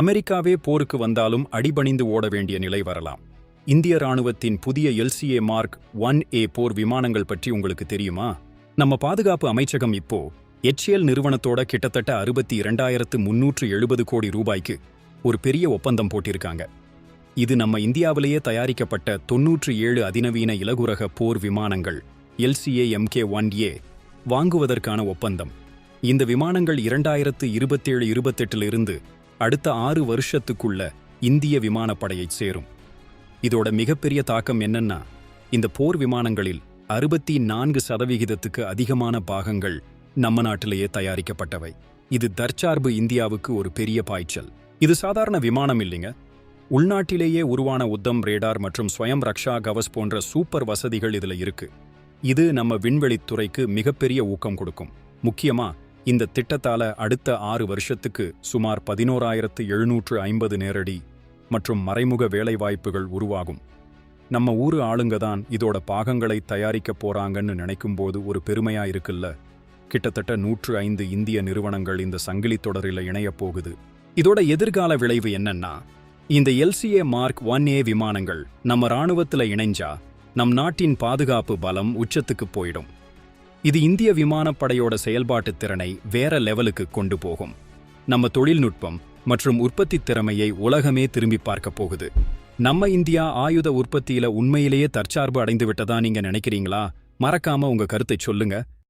அமெரிக்காவே போருக்கு வந்தாலும் அடிபணிந்து ஓட வேண்டிய நிலை வரலாம். இந்திய ராணுவத்தின் புதிய எல்சிஏ மார்க் ஒன் ஏ போர் விமானங்கள் பற்றி உங்களுக்கு தெரியுமா? நம்ம பாதுகாப்பு அமைச்சகம் இப்போ எச்எல் நிறுவனத்தோட கிட்டத்தட்ட அறுபத்தி இரண்டாயிரத்து முன்னூற்று எழுபது கோடி ரூபாய்க்கு ஒரு பெரிய ஒப்பந்தம் போட்டிருக்காங்க. இது நம்ம இந்தியாவிலேயே தயாரிக்கப்பட்ட தொன்னூற்று ஏழு அதிநவீன இலகுரக போர் விமானங்கள் எல்சிஏ எம்கே ஒன் ஏ வாங்குவதற்கான ஒப்பந்தம். இந்த விமானங்கள் இரண்டாயிரத்து இருபத்தேழு இருபத்தெட்டிலிருந்து அடுத்த ஆறு வருஷத்துக்குள்ள இந்திய விமானப்படையை சேரும். இதோட மிகப்பெரிய தாக்கம் என்னன்னா இந்த போர் விமானங்களில் அறுபத்தி நான்கு சதவிகிதத்துக்கு அதிகமான பாகங்கள் நம்ம நாட்டிலேயே தயாரிக்கப்பட்டவை. இது தற்சார்பு இந்தியாவுக்கு ஒரு பெரிய பாய்ச்சல். இது சாதாரண விமானம் இல்லைங்க. உள்நாட்டிலேயே உருவான உத்தம் ரேடார் மற்றும் ஸ்வயம் ரக்ஷா கவஸ் போன்ற சூப்பர் வசதிகள் இதுல இருக்கு. இது நம்ம விண்வெளித் துறைக்கு மிகப்பெரிய ஊக்கம் கொடுக்கும். முக்கியமா இந்த திட்டத்தால அடுத்த ஆறு வருஷத்துக்கு சுமார் பதினோராயிரத்து எழுநூற்று ஐம்பது நேரடி மற்றும் மறைமுக வேலைவாய்ப்புகள் உருவாகும். நம்ம ஊரு ஆளுங்க தான் இதோட பாகங்களை தயாரிக்க போறாங்கன்னு நினைக்கும்போது ஒரு பெருமையா இருக்குல்ல? கிட்டத்தட்ட நூற்று ஐந்து இந்திய நிறுவனங்கள் இந்த சங்கிலி தொடரில் இணையப் போகுது. இதோட எதிர்கால விளைவு என்னன்னா இந்த எல்சிஏ மார்க் ஒன் ஏ விமானங்கள் நம்ம இராணுவத்தில் இணைஞ்சா நம் நாட்டின் பாதுகாப்பு பலம் உச்சத்துக்கு போயிடும். இது இந்திய விமானப்படையோட செயல்பாட்டுத் திறனை வேற லெவலுக்கு கொண்டு போகும். நம்ம தொழில்நுட்பம் மற்றும் உற்பத்தி திறமையை உலகமே திரும்பி பார்க்க போகுது. நம்ம இந்தியா ஆயுத உற்பத்தியில உண்மையிலேயே தற்சார்பு அடைந்து விட்டதா நீங்க நினைக்கிறீங்களா? மறக்காம உங்க கருத்தை சொல்லுங்க.